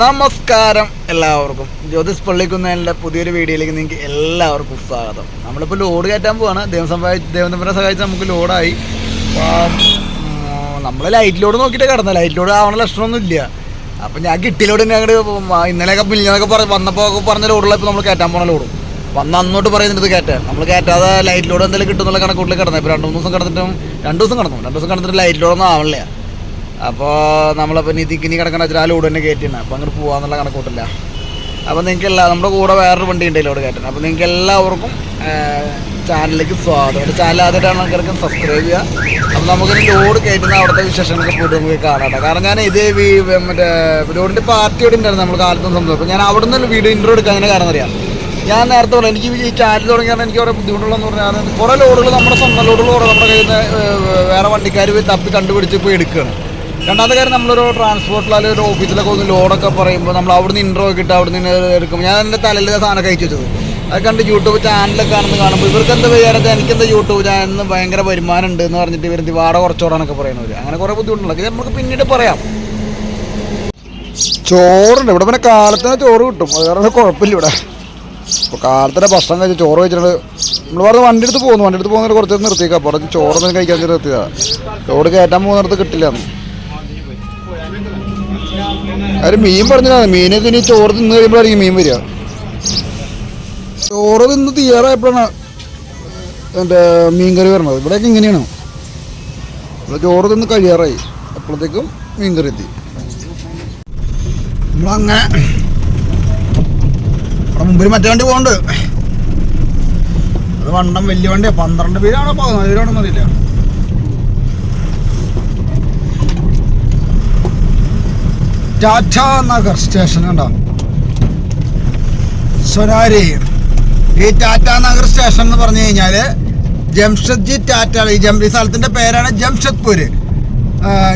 നമസ്കാരം എല്ലാവർക്കും. ജ്യോതിസ് പള്ളിക്കുന്നതിന്റെ പുതിയൊരു വീഡിയോയിലേക്ക് നിങ്ങൾക്ക് എല്ലാവർക്കും സ്വാഗതം. നമ്മളിപ്പോൾ ലോഡ് കയറ്റാൻ പോവാണ്. ദൈവം സഹായി സഹായിച്ച് നമുക്ക് ലോഡായി. നമ്മൾ ലൈറ്റ് ലോഡ് നോക്കിയിട്ട് കിടന്ന. ലൈറ്റ് ലോഡ് ആവണ ലക്ഷണമൊന്നും ഇല്ല അപ്പം ഞാൻ കിട്ടിയ ലോഡ് തന്നെ അങ്ങോട്ട് ഇന്നലെയൊക്കെ മില്ലിനൊക്കെ പറഞ്ഞ വന്നപ്പോൾ ഒക്കെ പറഞ്ഞ ലോഡുള്ള ഇപ്പോൾ നമ്മൾ കയറ്റാൻ പോണ ലോഡും വന്ന് അന്നോട്ട് പറയുന്നത് കയറ്റാൻ. നമ്മൾ കയറ്റാതെ ലൈറ്റ് ലോഡ് എന്തെങ്കിലും കിട്ടുന്നുള്ള കണക്കൂട്ടിൽ കിടന്നത് ഇപ്പോൾ രണ്ട് മൂന്ന് ദിവസം കിടന്നിട്ടും രണ്ട് ദിവസം കിടന്നു. രണ്ട് ദിവസം കിടന്നിട്ട് ലൈറ്റ് ലോഡൊന്നും ആവണില്ല. അപ്പോൾ നമ്മളിപ്പോൾ ഇനി തിക്കിനി കിടക്കണ വെച്ചാൽ ആ ലോഡ് തന്നെ കയറ്റിയാണ് അപ്പോൾ അങ്ങോട്ട് പോകാന്നുള്ള കണക്കൂട്ടില്ല. അപ്പോൾ നിങ്ങൾക്ക് എല്ലാ നമ്മുടെ കൂടെ വേറൊരു വണ്ടി ഉണ്ട് അവിടെ കയറ്റണം. അപ്പോൾ നിങ്ങൾക്ക് എല്ലാവർക്കും ചാനലിലേക്ക് സ്വാഗതം. എന്റെ ചാനൽ ആദ്യമായിട്ടാണ് ആൾക്കാർക്ക് സബ്സ്ക്രൈബ് ചെയ്യുക. അപ്പോൾ നമുക്കൊരു ലോഡ് കയറ്റുന്ന അവിടുത്തെ വിശേഷങ്ങളൊക്കെ പോയിട്ട് നമുക്ക് കാണാം കാരണം ഞാൻ ഇതേ മറ്റേ ലോഡിന്റെ പാർട്ടി ഇവിടെ ഉണ്ടായിരുന്നു നമ്മൾ കാലത്തും അപ്പോൾ ഞാൻ അവിടെ നിന്ന് വീഡിയോ ഇൻട്രോ എടുക്കാൻ അങ്ങനെ കാരണം അറിയാം. ഞാൻ നേരത്തെ പറഞ്ഞു എനിക്ക് ഈ ചാനൽ തുടങ്ങിയാൽ എനിക്ക് കുറേ ബുദ്ധിമുട്ടുള്ളതെന്ന് പറഞ്ഞാൽ കുറേ ലോഡുകൾ നമ്മുടെ സ്വന്തം ലോഡുകൾ കുറേ നമ്മുടെ കയ്യിൽ നിന്ന് വേറെ വണ്ടിക്കാർ പോയി തപ്പി കണ്ടുപിടിച്ച് പോയി എടുക്കുകയാണ് രണ്ടാമത്തെ കാര്യം നമ്മളൊരു ട്രാൻസ്പോർട്ടിൽ അല്ലെങ്കിൽ ഒരു ഓഫീസിലൊക്കെ ഒന്ന് ലോഡൊക്കെ പറയുമ്പോൾ നമ്മൾ അവിടുന്ന് ഇൻട്രോ ഒക്കെ ഇട്ട് അവിടുന്ന് എടുക്കുമ്പോൾ എടുക്കും. ഞാൻ എന്റെ തലയിൽ സാധനം കഴിച്ചു വെച്ചത്. അത് കണ്ട് യൂട്യൂബ് ചാനലൊക്കെ ആണെന്ന് കാണുമ്പോൾ ഇവർക്ക് എന്താ വിചാരത്തെ എനിക്കെന്താ യൂട്യൂബ് ചാനലിന് ഭയങ്കര വരുമാനം ഉണ്ട് എന്ന് പറഞ്ഞിട്ട് ഇവർ വാട കുറച്ചോടാനൊക്കെ പറയുന്നവർ അങ്ങനെ കുറേ ബുദ്ധിമുട്ടുണ്ടല്ലോ. നമുക്ക് പിന്നീട് പറയാം. ചോറുണ്ട്. ഇവിടെ പിന്നെ കാലത്തിന് ചോറ് കിട്ടും. അത് കാരണം കുഴപ്പമില്ല ഇവിടെ. ഇപ്പോൾ കാലത്തിന്റെ ഭക്ഷണം കഴിച്ച് ചോറ് കഴിച്ചിട്ട് നമ്മൾ പറഞ്ഞ് വണ്ടി എടുത്ത് പോകുന്നു വണ്ടി എടുത്ത് പോകുന്നതിന് കുറച്ച് നിർത്തിയേക്കാം. അപ്പോൾ ചോറൊന്നും കഴിക്കാൻ നിർത്തിയതാണ് ചോറ് കയറ്റാൻ പോകുന്നിടത്ത് കിട്ടില്ല അവർ മീൻ പറഞ്ഞതാണ് മീനെ ഇനി ചോറ് തിന്ന് കഴിയുമ്പോഴായിരിക്കും മീൻ വരിക. ചോറ് തിന്ന് തയ്യാറായപ്പോഴാണ് എന്റെ മീൻ കറി വരണത്. ഇവിടെയൊക്കെ ഇങ്ങനെയാണ്. ഇവിടെ ചോറ് തിന്ന് കഴിയാറായി. അപ്പോഴത്തേക്കും മീൻ കറി എത്തി. നമ്മളങ്ങനെ അവിടെ മുമ്പിൽ മറ്റേ വണ്ടി പോകുന്നുണ്ട് അത് വണ്ടം വലിയ വണ്ടിയാ. പന്ത്രണ്ട് പേരാണോ പതിനാല് പേരാണോ അറിയില്ല ടാറ്റ നഗർ സ്റ്റേഷൻ ഉണ്ടോ സൊനാരി ഈ ടാറ്റ നഗർ സ്റ്റേഷൻ എന്ന് പറഞ്ഞു കഴിഞ്ഞാൽ ജംഷഡ്ജി ടാറ്റ ഈ ജം ഈ സ്ഥലത്തിന്റെ പേരാണ് ജംഷദ്പൂര്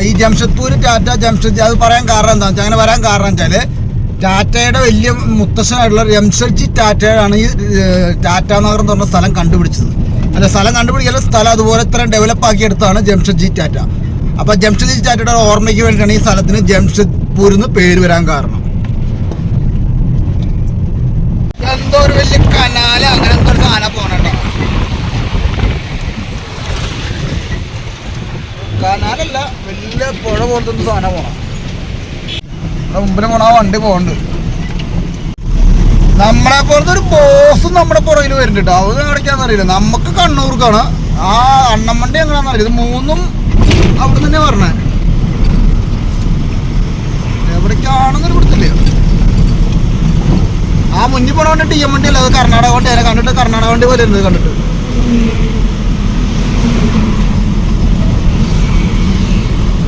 ഈ ജംഷദ്പൂര് ടാറ്റ ജംഷഡ്ജി അത് പറയാൻ കാരണം എന്താ വെച്ചാൽ അങ്ങനെ വരാൻ കാരണം വെച്ചാൽ ടാറ്റയുടെ വലിയ മുത്തശ്ശനായിട്ടുള്ള ജംഷഡ്ജി ടാറ്റയാണ് ഈ ടാറ്റ നഗർ എന്ന് പറഞ്ഞ സ്ഥലം കണ്ടുപിടിച്ചത്. അല്ല സ്ഥലം കണ്ടുപിടിക്കല സ്ഥലം അതുപോലെ ഇത്രയും ഡെവലപ്പ് ആക്കിയെടുത്താണ് ജംഷഡ്ജി ടാറ്റ. അപ്പോൾ ജംഷഡ്ജി ടാറ്റയുടെ ഓർമ്മയ്ക്ക് വേണ്ടിയിട്ടാണ് ഈ സ്ഥലത്തിന് ജംഷഡ്പൂർ എന്ന് പേര് വരാൻ കാരണം. എന്തോ ഒരു വലിയ കനാല അങ്ങനെ എന്തോ ഒരു സാധനം കനാലല്ല വലിയ പുഴ പോലത്തെ ഒന്ന് സാധനം പോണം. നമ്മുടെ മുമ്പിലും പോണ വണ്ടി പോകണ്ട് നമ്മളെ പോലത്തെ ഒരു ബോസ് നമ്മുടെ പുറകിൽ വരുന്നുണ്ട് അത് കാണിക്കാന്ന് അറിയില്ല നമുക്ക് കണ്ണൂർക്കാണ്. ആ അണ്ണം വണ്ടി എങ്ങനെയാണെന്ന് അറിയില്ല ഇത് മൂന്നും അവിടെ തന്നെ പറഞ്ഞേ. എവിടേക്കാണെന്നൊരു കൊടുത്തില്ലേ? ആ മുന്നിൽ പോണ വണ്ടി ടി എം വണ്ടി അല്ല? അത് കർണാടക വണ്ടി അതിനെ കണ്ടിട്ട് കർണാടക വണ്ടി പോലെ ഇരുന്നത് കണ്ടിട്ട്.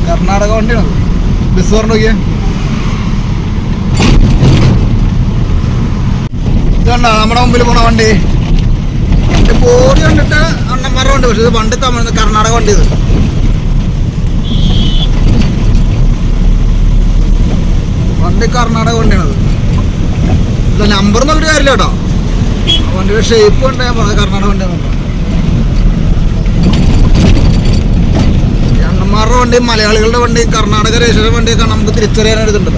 കർണാടക വണ്ടിയാണ്? ബസ് പറഞ്ഞു നോക്കിയേ. ഇതുകൊണ്ടാ നമ്മുടെ മുമ്പിൽ പോണ വണ്ടി. പോടി കണ്ടിട്ട് അണ്ണന്മാരുടെ വണ്ടി പക്ഷെ ഇത് വണ്ടി തമിഴ് കർണാടക വണ്ടി ഇത്. വണ്ടി കർണാടക വണ്ടിയാണത്. നമ്പർ നോക്കിയിട്ട് കാര്യമില്ല കേട്ടോ. വണ്ടിയുടെ ഷേപ്പ് ഉണ്ട് ഞാൻ പറഞ്ഞത് കർണാടക വണ്ടിയാണെന്നുണ്ടോ എണ്ണന്മാരുടെ വണ്ടി മലയാളികളുടെ വണ്ടി കർണാടക രജിസ്ട്രേഷൻ വണ്ടിയൊക്കെ നമുക്ക് തിരിച്ചറിയാൻ എടുത്തുണ്ട്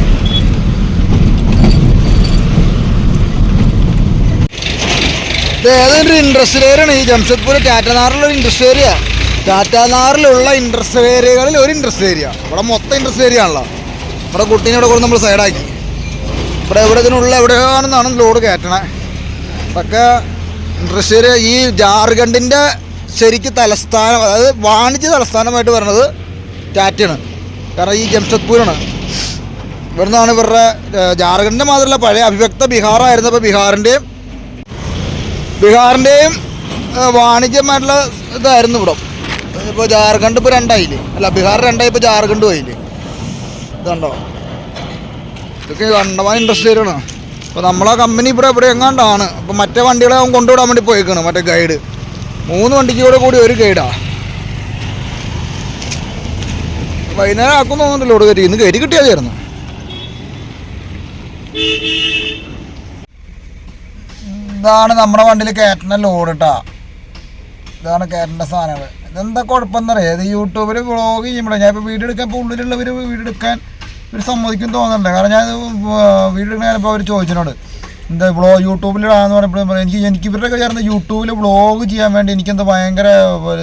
ഇത് ഏതൊരു ഇൻഡസ്ട്രി ഈ ജംഷഡ്പൂർ ടാറ്റനാറിലുള്ള ഒരു ഇൻഡസ്ട്രി ഏരിയ ടാറ്റനാറിലുള്ള ഇൻഡസ്ട്രി ഏരിയകളിൽ ഒരു ഇൻഡസ്ട്രി ഏരിയ ഇവിടെ മൊത്തം ഇൻഡസ്ട്രി ഏരിയ ആണല്ലോ. ഇവിടെ കുട്ടീനെ ഇവിടെ കൊണ്ട് നമ്മൾ സൈഡാക്കി. ഇവിടെ ഇവിടെ ഇതിനുള്ള എവിടെയാണെന്നാണ് ലോഡ് കയറ്റണേ. ഇൻഡസ്ട്രി ഏരിയ ഈ ജാർഖണ്ഡിന്റെ ശരിക്ക് തലസ്ഥാനം അതായത് വാണിജ്യ തലസ്ഥാനമായിട്ട് വരുന്നത് ടാറ്റയാണ്. കാരണം ഈ ജംഷഡ്പൂരാണ്. ഇവിടുന്നാണ് ഇവരുടെ ജാർഖണ്ഡിന്റെ മാത്രമല്ല പഴയ അഭിവ്യക്ത ബീഹാറായിരുന്നപ്പോൾ ബീഹാറിന്റെയും ബീഹാറിന്റെയും വാണിജ്യമായിട്ടുള്ള ഇതായിരുന്നു ഇവിടെ. ഇപ്പോൾ ജാർഖണ്ഡ് ഇപ്പോൾ രണ്ടായില്ലേ? അല്ല ബീഹാർ രണ്ടായി ഇപ്പോൾ ജാർഖണ്ഡ് പോയില്ലേ ഇതുണ്ടോ? ഇതൊക്കെ കണ്ടമാൻ ഇൻഡസ്ട്രിയിലാണ് അപ്പോൾ നമ്മളെ കമ്പനി ഇവിടെ ഇവിടെ എങ്ങാണ്ടാണ്. അപ്പോൾ മറ്റേ വണ്ടികളെ അവൻ കൊണ്ടുവിടാൻ വേണ്ടി പോയേക്കാണ് മറ്റേ ഗൈഡ് മൂന്ന് വണ്ടിക്ക് കൂടെ കൂടി ഒരു ഗൈഡാ വൈകുന്നേരം ആക്കും തോന്നുന്നില്ല ഇവിടെ കയറ്റി. ഇന്ന് കയറ്റി കിട്ടിയാൽ ചേർന്നു. ഇതാണ് നമ്മുടെ വണ്ടിയിൽ കയറ്റുന്ന ലോഡ് കേട്ടാ ഇതാണ് കേരളത്തിന്റെ സാധനങ്ങൾ. ഇതെന്താ കുഴപ്പമെന്ന് അറിയാം ഇത് യൂട്യൂബിൽ വ്ളോഗ് ചെയ്യുമ്പോൾ ഞാൻ ഇപ്പോൾ വീഡിയോ എടുക്കാൻ ഇപ്പോൾ ഉള്ളിലുള്ളവർ വീഡിയോ എടുക്കാൻ ഒരു സമ്മതിക്കും തോന്നുന്നുണ്ട്. കാരണം ഞാൻ വീട്ടിൽ ഇപ്പോൾ അവർ ചോദിച്ചതിനോട് എന്താ വ്ളോ യൂട്യൂബിലിടാന്ന് പറഞ്ഞപ്പോൾ എനിക്ക് എനിക്ക് ഇവരുടെ ചേർന്ന് യൂട്യൂബിൽ വ്ളോഗ് ചെയ്യാൻ വേണ്ടി എനിക്കെന്താ ഭയങ്കര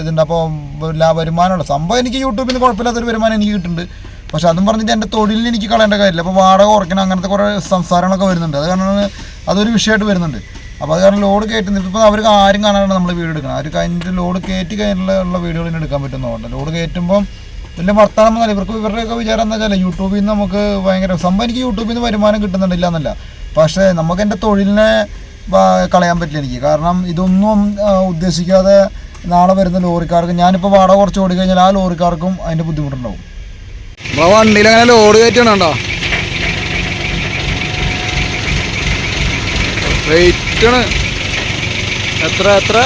ഇതുണ്ട്. അപ്പോൾ ലാ വരുമാനമുള്ള സംഭവം എനിക്ക് യൂട്യൂബിൽ നിന്ന് കുഴപ്പമില്ലാത്തൊരു വരുമാനം എനിക്ക് കിട്ടുന്നുണ്ട്. പക്ഷെ അതും പറഞ്ഞിട്ട് എന്റെ തൊഴിലിന് എനിക്ക് കളയേണ്ട കാര്യമില്ല. അപ്പോൾ വാടക കുറയ്ക്കണം അങ്ങനത്തെ കുറേ സംസാരങ്ങളൊക്കെ വരുന്നുണ്ട്. അത് കാരണം അതൊരു വിഷയമായിട്ട് വരുന്നുണ്ട്. അപ്പോൾ അത് കാരണം ലോഡ് കയറ്റുന്നത് ഇപ്പോൾ അവർക്ക് ആരും കാണാനാണ് നമ്മൾ വീട് എടുക്കണം. അവർ കഴിഞ്ഞിട്ട് ലോഡ് കയറ്റി കഴിഞ്ഞുള്ള വീഡിയോകൾ എടുക്കാൻ പറ്റുന്നതുകൊണ്ട് ലോഡ് കയറ്റുമ്പം വലിയ വർത്തമാനം എന്നല്ല ഇവർക്ക് ഇവരുടെയൊക്കെ വിചാരം എന്താ വെച്ചാൽ യൂട്യൂബിൽ നിന്ന് നമുക്ക് ഭയങ്കര സംഭവം. എനിക്ക് യൂട്യൂബിൽ നിന്ന് വരുമാനം കിട്ടുന്നുണ്ടില്ല എന്നല്ല പക്ഷേ നമുക്ക് എന്റെ തൊഴിലിനെ കളയാൻ പറ്റില്ല എനിക്ക്. കാരണം ഇതൊന്നും ഉദ്ദേശിക്കാതെ നാളെ വരുന്ന ലോറിക്കാർക്ക് ഞാനിപ്പോൾ വാടക കുറച്ച് ഓടി കഴിഞ്ഞാൽ ആ ലോറിക്കാർക്കും അതിന്റെ ബുദ്ധിമുട്ടുണ്ടാവും. നമ്മളെ വണ്ടിയിൽ അങ്ങനെ ലോഡ് കയറ്റണുണ്ടോ വെയിറ്റാണ് എത്ര എത്ര?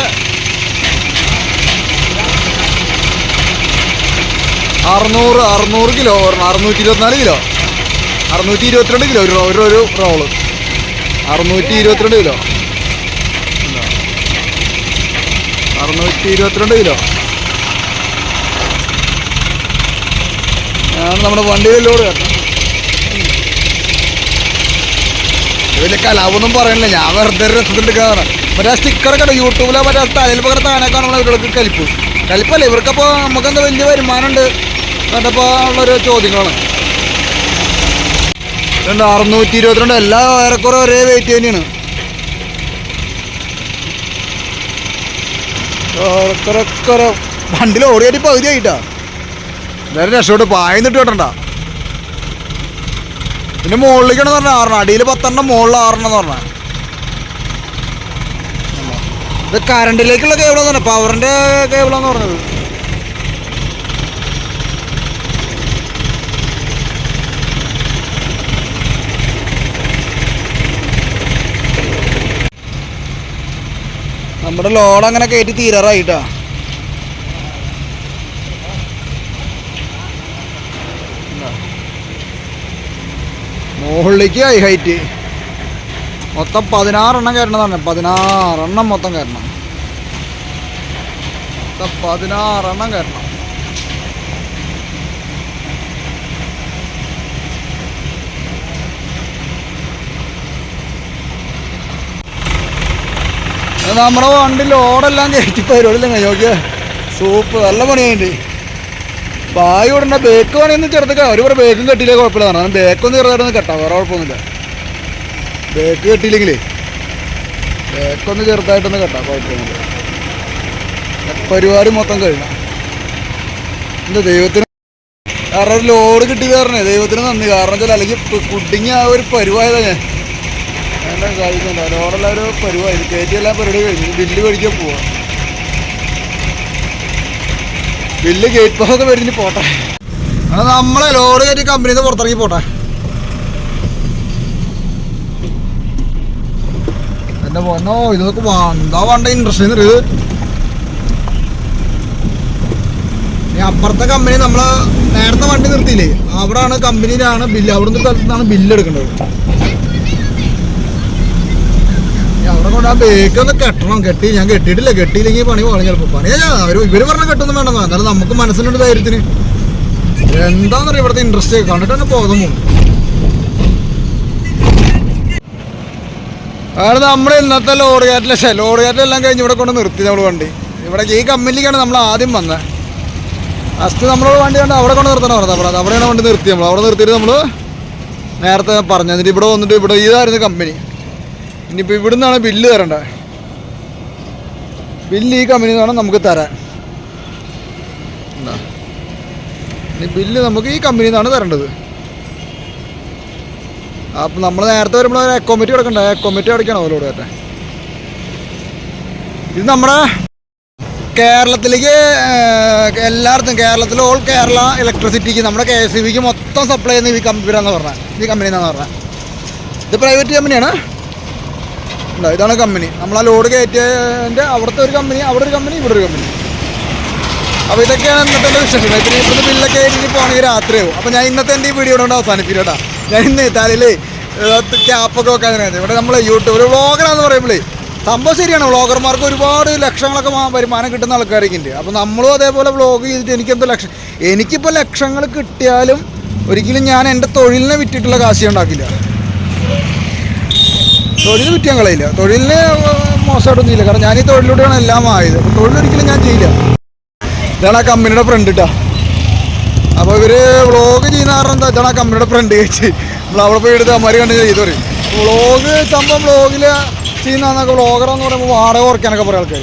അറുന്നൂറ് അറുന്നൂറ് കിലോ ഒരെണ്ണം അറുന്നൂറ്റി ഇരുപത്തിനാല് കിലോ. അറുന്നൂറ്റി ഇരുപത്തിരണ്ട് കിലോ. ഒരു ഒരു ഒരു റോൾ. അറുന്നൂറ്റി ഇരുപത്തിരണ്ട് കിലോ. അറുന്നൂറ്റി ഇരുപത്തിരണ്ട് കിലോ. ഞാൻ നമ്മുടെ വണ്ടിയിൽ ലോഡ് വലിയ കലാപൊന്നും പറയണില്ല. ഞാൻ വെറുതെ രസത്തിലെടുക്കാതാണ് മറ്റേ സ്റ്റിക്കറൊക്കെ യൂട്യൂബിലെ മറ്റേ തലയിൽ പകർത്ത ആനൊക്കെ കാണുമ്പോൾ ഇവർക്ക് കലിപ്പ്. കലിപ്പല്ലേ? ഇവർക്കപ്പോൾ നമുക്കെന്താ വലിയ വരുമാനമുണ്ട്? എന്നിട്ടപ്പോൾ ഉള്ളൊരു ചോദ്യങ്ങളാണ്. രണ്ട് അറുന്നൂറ്റി ഇരുപത്തിരണ്ട്. എല്ലാ ഏറെക്കുറെ ഒരേ വെയിറ്റ് തന്നെയാണ്. ഏറെക്കുറെ വണ്ടിയിൽ ഓടിയായിട്ട് പകുതി ആയിട്ടാ എന്തായാലും രക്ഷപ്പെട്ട്. പായന്നിട്ട് കേട്ടണ്ട പിന്നെ മുകളിലേക്കാണെന്ന് പറഞ്ഞാൽ ആറെണ്ണം അടിയിൽ പത്തെണ്ണം മുകളിൽ ആറെണ്ണം എന്ന് പറഞ്ഞാൽ ഇത് കറണ്ടിലേക്കുള്ള കേബിളാന്ന് പറഞ്ഞത് പവറിന്റെ കേബിളാന്ന് പറഞ്ഞത്. നമ്മുടെ ലോഡ് അങ്ങനെ കയറ്റി തീരാറായിട്ടാ. മുകളിലേക്ക് ഹൈ ഹൈറ്റ് മൊത്തം പതിനാറെണ്ണം കയറണതാണ് പതിനാറെണ്ണം മൊത്തം കയറണം. മൊത്തം പതിനാറെണ്ണം കയറണം. നമ്മുടെ വണ്ടി ലോഡെല്ലാം കയറ്റി പരിപാടിയില്ല? നോക്കിയ. സൂപ്പ് നല്ല പണിയായിട്ട് ബായി ഉടനെ ബേക്ക് വേണമെന്ന് ചെറുതൊക്കെ. അവർ പറയും ബേക്കും കെട്ടിയില്ലേ കുഴപ്പമില്ല. കാരണം ബേക്കൊന്നും ചെറുതായിട്ടൊന്നും കെട്ടാം. വേറെ കുഴപ്പമൊന്നുമില്ല. ബേക്ക് കെട്ടിയില്ലെങ്കിലേ ബേക്കൊന്ന് ചെറുതായിട്ടൊന്ന് കെട്ടാം. കുഴപ്പമൊന്നുമില്ല. പരിപാടി മൊത്തം കഴിഞ്ഞ. എന്താ ദൈവത്തിന് കാരണം ഒരു ലോഡ് കിട്ടിയത് പറഞ്ഞേ? ദൈവത്തിന് നന്ദി. കാരണം വെച്ചാൽ അല്ലെങ്കിൽ കുടുങ്ങി ആ ഒരു പരിവായതാ ഞാൻ. എല്ലാം കഴിക്കണ്ട ലോഡെല്ലാം ഒരു പരിവായി കയറ്റിയെല്ലാം പരിപാടി കഴിഞ്ഞു. ബില്ല് മേടിക്കാൻ പോവാ. ബില്ല് ഗേറ്റ് പാസ് ഒക്കെ മേടിച്ചിട്ട് പോട്ടെ. നമ്മളെ ലോഡ് കയറ്റി കമ്പനിയിൽ പുറത്തിറങ്ങി പോട്ടെ. എന്റെ പൊന്നോ ഇതൊക്കെ എന്താ വേണ്ട ഇൻട്രസ്റ്റ് ഇത്? അപ്പുറത്തെ കമ്പനി നമ്മൾ നേരത്തെ വണ്ടി നിർത്തിയില്ലേ? അവിടെയാണ് കമ്പനിയിലാണ് ബില്ല് അവിടെ നിന്ന് ബില്ല് എടുക്കേണ്ടത്. ഇനി അവിടെ കൊണ്ട് ആ ബേക്ക് ഒന്ന് കെട്ടണം. കെട്ടി ഞാൻ കെട്ടിയിട്ടില്ല. കെട്ടിയില്ലെങ്കിൽ പണി പോകണം ചിലപ്പോൾ പണി അവർ ഇവർ പറഞ്ഞ കെട്ടൊന്നും വേണ്ട എന്നാലും നമുക്ക് മനസ്സിലുണ്ട് ധൈര്യത്തിന്. എന്താന്നറിയാം ഇവിടുത്തെ ഇൻട്രസ്റ്റ് കണ്ടിട്ട് തന്നെ ബോധം പോകും. അതായത് നമ്മുടെ ഇന്നത്തെ ലോഡ് കയറ്റിലെ ശേ ലോഡ് കയറ്റെല്ലാം കഴിഞ്ഞ് ഇവിടെ കൊണ്ട് നിർത്തി നമ്മൾ വണ്ടി. ഇവിടെ ഈ കമ്പനിക്കാണ് നമ്മൾ ആദ്യം വന്നത് ഫസ്റ്റ് നമ്മളോട് വണ്ടി കണ്ട് അവിടെ കൊണ്ട് നിർത്തണം പറഞ്ഞത് അവിടെ അവിടെയാണ് വണ്ടി നിർത്തി നമ്മൾ അവിടെ നിർത്തിയിട്ട് നമ്മൾ നേരത്തെ പറഞ്ഞു എന്നിട്ട് ഇവിടെ വന്നിട്ട് ഇവിടെ ഇതായിരുന്നു കമ്പനി. ഇനിയിപ്പോൾ ഇവിടെ നിന്നാണ് ബില്ല് തരേണ്ടത് ബില്ല് ഈ കമ്പനിയിൽ നിന്നാണ് നമുക്ക് തരാൻ. എന്താ ഇനി ബില്ല് നമുക്ക് ഈ കമ്പനിയിൽ നിന്നാണ് തരേണ്ടത്. അപ്പം നമ്മൾ നേരത്തെ വരുമ്പോൾ ഒരു അക്കോമറ്റി കൊടുക്കണ്ട? അക്കോമറ്റി അടയ്ക്കണം അവരോട് തന്നെ ഇത് നമ്മുടെ കേരളത്തിലേക്ക് എല്ലായിടത്തും കേരളത്തിൽ ഓൾ കേരള ഇലക്ട്രിസിറ്റിക്ക് നമ്മുടെ കെ എസ് സി ബിക്ക് മൊത്തം സപ്ലൈ ചെയ്യുന്ന ഈ കമ്പനിയാണെന്ന് പറഞ്ഞത് ഈ കമ്പനി എന്നാന്ന് പറഞ്ഞത് ഇത് പ്രൈവറ്റ് കമ്പനിയാണ് ഇതാണ് കമ്പനി നമ്മൾ ആ ലോഡ് കയറ്റിയതിന്റെ അവിടുത്തെ ഒരു കമ്പനി അവിടെ ഒരു കമ്പനി ഇവിടെ ഒരു കമ്പനി അപ്പോൾ ഇതൊക്കെയാണ് ഇന്നത്തെ എന്റെ വിശേഷങ്ങൾ. പിന്നെ ഇവിടുന്ന് ബില്ലൊക്കെ ആയിട്ട് പോകണമെങ്കിൽ രാത്രിയാവും. അപ്പോൾ ഞാൻ ഇന്നത്തെ എന്റെ ഈ വീഡിയോ കൊണ്ട് അവസാനിപ്പിക്കും കേട്ടോ. ഞാൻ ഇന്ന് തലയിൽ ക്യാപ്പൊക്കെ വെക്കാൻ ഇവിടെ നമ്മൾ യൂട്യൂബിൽ വ്ളോഗറാന്ന് പറയുമ്പോഴേ സംഭവം ശരിയാണ്. വ്ളോഗർമാർക്ക് ഒരുപാട് ലക്ഷങ്ങളൊക്കെ വരുമാനം കിട്ടുന്ന ആൾക്കാരൊക്കെ ഉണ്ട് അപ്പോൾ നമ്മളും അതേപോലെ വ്ളോഗ് ചെയ്തിട്ട് എനിക്കെന്തോ ലക്ഷം എനിക്കിപ്പോൾ ലക്ഷങ്ങൾ കിട്ടിയാലും ഒരിക്കലും ഞാൻ എന്റെ തൊഴിലിനെ വിറ്റിട്ടുള്ള കാശ് ഉണ്ടാക്കില്ല. തൊഴിൽ കുറ്റം കളയില്ല. തൊഴിലിന് മോശമായിട്ടൊന്നും ഇല്ല. കാരണം ഞാൻ ഈ തൊഴിലിലൂടെയാണ് എല്ലാം ആയത്. തൊഴിലൊരിക്കലും ഞാൻ ചെയ്യില്ല. ഇതാണ് ആ കമ്പനിയുടെ ഫ്രണ്ട് ഇട്ടാ അപ്പോൾ ഇവർ വ്ളോഗ് ചെയ്യുന്ന കാരണം എന്താ? ഇതാണ് ആ കമ്പനിയുടെ ഫ്രണ്ട് കഴിച്ച് നമ്മൾ അവിടെ പോയി എടുത്ത് അമ്മമാർ കണ്ടു ചെയ്തു പറയും. വ്ളോഗ് സംഭവം വ്ളോഗിൽ ചെയ്യുന്നതെന്നൊക്കെ വ്ളോഗറാന്ന് പറയുമ്പോൾ വാടക കുറയ്ക്കാനൊക്കെ പറയും ആൾക്കാർ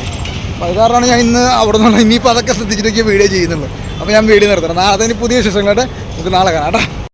അപ്പോൾ അത് കാരണമാണ് ഞാൻ ഇന്ന് അവിടെ നിന്നുള്ള ഇനിയിപ്പോൾ അതൊക്കെ ശ്രദ്ധിച്ചിട്ടൊക്കെ വീഡിയോ ചെയ്യുന്നുള്ളൂ അപ്പോൾ ഞാൻ വീഡിയോ നിർത്തണം നാളെ തന്നെ പുതിയ വിശേഷങ്ങളായിട്ട് നമുക്ക് നാളെ കാണാം കേട്ടോ